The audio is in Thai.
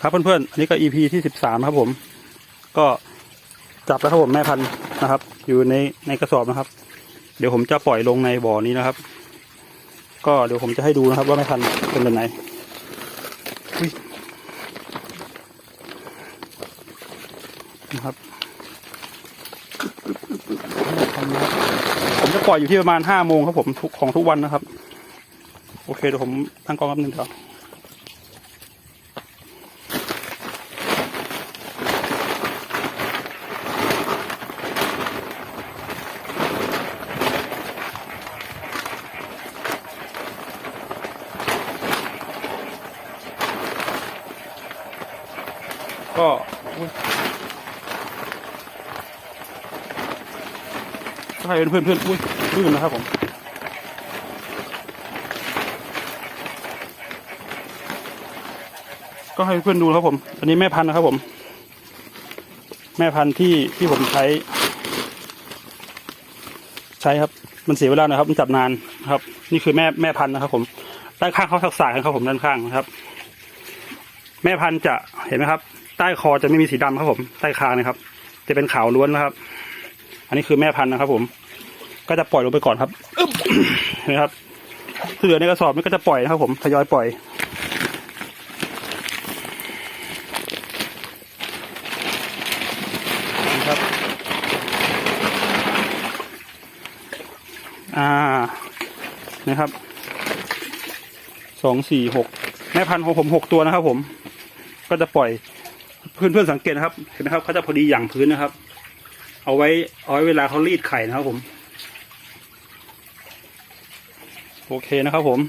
ครับเพื่อนๆ อันนี้ก็ EP ที่สิบสามครับผม ก็จับแล้วครับผมแม่พันธุ์นะครับ อยู่ในในกระสอบนะครับ เดี๋ยวผมจะปล่อยลงในบ่อนี้นะครับ ก็เดี๋ยวผมจะให้ดูนะครับ ว่าแม่พันธุ์เป็นแบบไหนนะครับผมจะปล่อยอยู่ที่ประมาณห้าโมงครับผมทุกของทุกวันนะครับ โอเคเดี๋ยวผมตั้งกล้องแป๊บนึงเถอ ก็ให้เพื่อนเพื่อนๆอุ้ยลื่นนะครับผมก็ให้เพื่อนดูครับผม อันนี้แม่พันธุ์นะครับผม แม่พันธุ์ที่ที่ผมใช้ ใช้ครับ มันเสียเวลาหนะครับ มันจับนานครับ นี่คือแม่แม่พันธุ์นะครับ ผม ด้านข้างเขาทักษะกันครับผมด้านข้างนะครับ แม่พันธุ์จะเห็นไหมครับ ใต้คอจะไม่มีสีดำครับผม ใต้คางนะครับ จะเป็นขาวล้วนนะครับ อันนี้คือแม่พันธุ์นะครับ ผม ก็จะปล่อยลงไปก่อนครับเห็นไหมครับที่เหลือในกระสอบนี่ก็จะปล่อยนะครับ ผมทยอยปล่อยนะครับ อ่า นะครับ สองสี่หกแม่พันธุ์ของผมหกตัวนะครับผม ก็จะปล่อยเพื่อนเพื่อนสังเกตนะครับ เห็นไหมครับเขาจะพอดีอย่างพื้นนะครับ เอาไว้เอาไว้เวลาเขารีดไข่นะครับผม โอเคนะครับผม